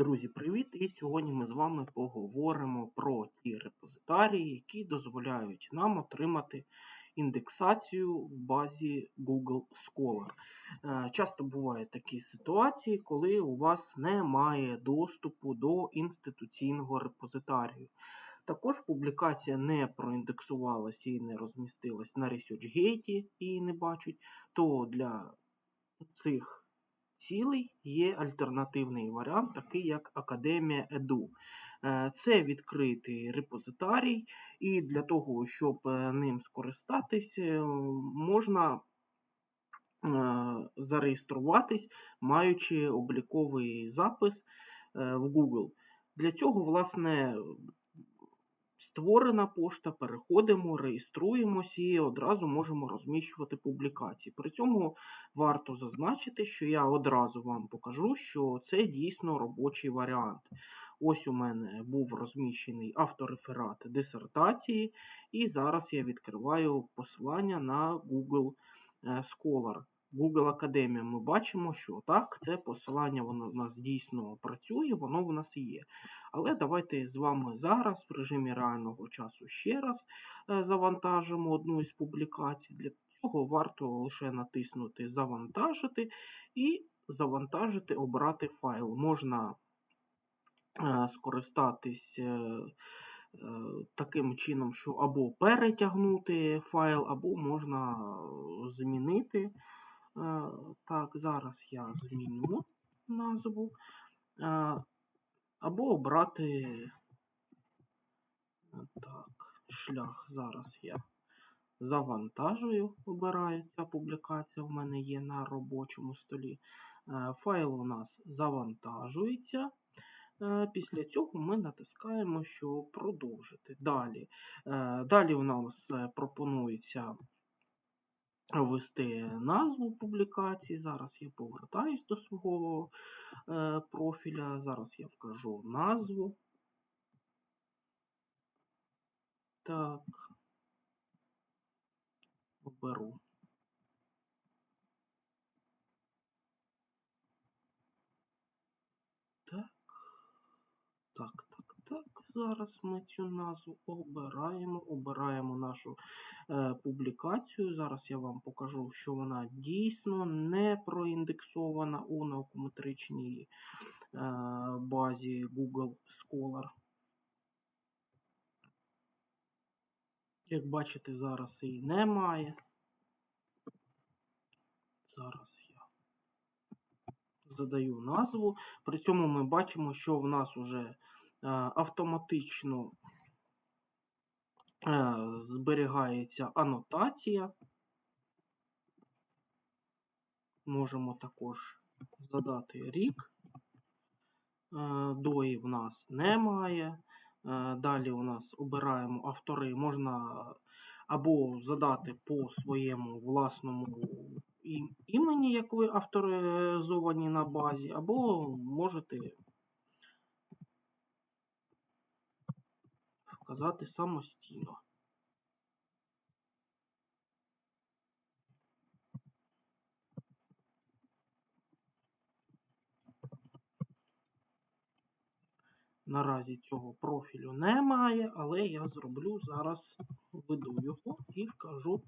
Друзі, привіт! І сьогодні ми з вами поговоримо про ті репозитарії, які дозволяють нам отримати індексацію в базі Google Scholar. Е, Часто бувають такі ситуації, коли у вас немає доступу до інституційного репозитарію. Також публікація не проіндексувалася і не розмістилась на ResearchGate і не бачить, то для цих цілий є альтернативний варіант, такий як Академія Edu. Е, це відкритий репозитарій, і для того, щоб е, ним скористатись, е, можна зареєструватись, маючи обліковий запис в Google. Для цього, власне, Створена пошта, переходимо, реєструємось і одразу можемо розміщувати публікації. При цьому варто зазначити, що я одразу вам покажу, що це дійсно робочий варіант. Ось у мене був розміщений автореферат дисертації, і зараз я відкриваю посилання на Google е, Scholar. Google Академія ми бачимо, що так, це посилання воно в нас дійсно працює, воно в нас є. Але давайте з вами зараз в режимі реального часу ще раз е, завантажимо одну із публікацій. Для цього варто лише натиснути Завантажити і завантажити, обрати файл. Можна е, скористатись. Е, таким чином, що або перетягнути файл, або можна змінити так, зараз я зміню назву. Е, або обрати е, так, шлях. Зараз я завантажую, обираю. Ця публікація в мене є на робочому столі. Файл у нас завантажується. Після цього ми натискаємо, що продовжити. Далі. Далі у нас пропонується ввести назву публікації. Зараз я повертаюсь до свого е, профіля. Зараз я вкажу назву. Так, оберу. Так, так, так, так. Зараз ми цю назву обираємо. Обираємо нашу Е, публікацію. Зараз я вам покажу, що вона дійсно не проіндексована у наукометричній е, базі Google Scholar. Як бачите, зараз її немає. Зараз я задаю назву. При цьому ми бачимо, що в нас вже автоматично Е, зберігається анотація. Можемо також задати рік. Е, дої в нас немає. Е, далі у нас обираємо автори, можна або задати по своєму власному імені, як ви авторизовані на базі, або можете вказати самостійно. Наразі цього профілю немає, але я зроблю зараз, введу його і вкажу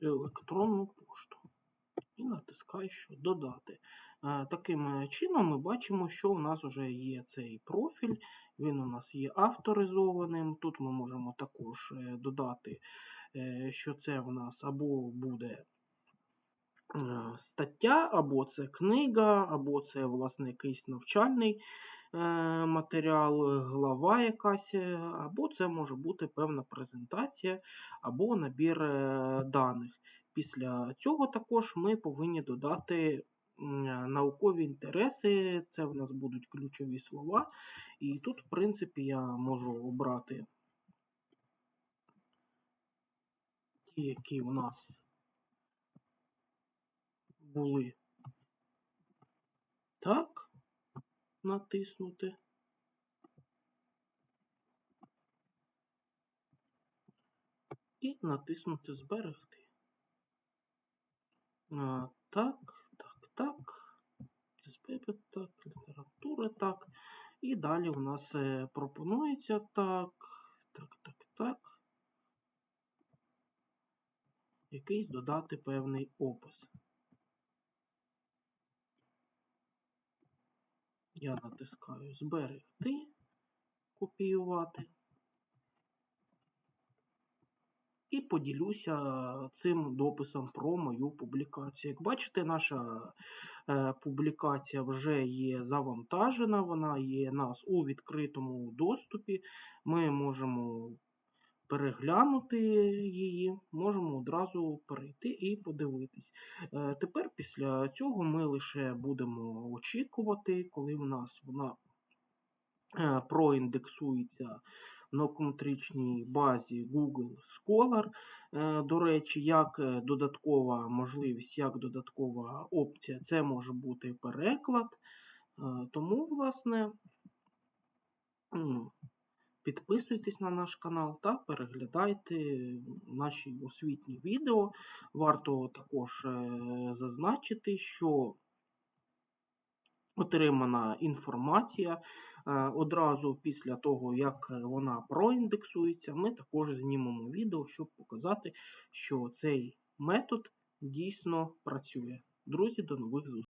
електронну пошту. І натискаю, що додати. Таким е, чином ми бачимо, що у нас вже є цей профіль, він у нас є авторизованим. Тут ми можемо також е, додати, е, що це в нас або буде стаття, або це книга, або це власне якийсь навчальний матеріал, глава якась, або це може бути певна презентація, або набір даних. Після цього також ми повинні додати наукові інтереси, це в нас будуть ключові слова. І тут, в принципі, я можу обрати ті, які у нас були. Так, натиснути. І натиснути Зберегти. Так. Так, література так. І далі у нас е, пропонується так, так, так, так. Якийсь додати певний опис. Я натискаю зберегти, копіювати. І поділюся цим дописом про мою публікацію. Як бачите, наша е, публікація вже є завантажена, вона є нас у відкритому доступі. Ми можемо переглянути її, можемо одразу перейти і подивитись. Е, Тепер після цього ми лише будемо очікувати, коли в нас вона е, проіндексується в наукометричній базі Google Scholar. Е, До речі, як е, додаткова можливість, як додаткова опція, це може бути переклад. Е, Тому, власне, підписуйтесь на наш канал та переглядайте наші освітні відео. Варто також зазначити, що отримана інформація е, одразу після того, як вона проіндексується, ми також знімемо відео, щоб показати, що цей метод дійсно працює. Друзі, до нових зустрічей!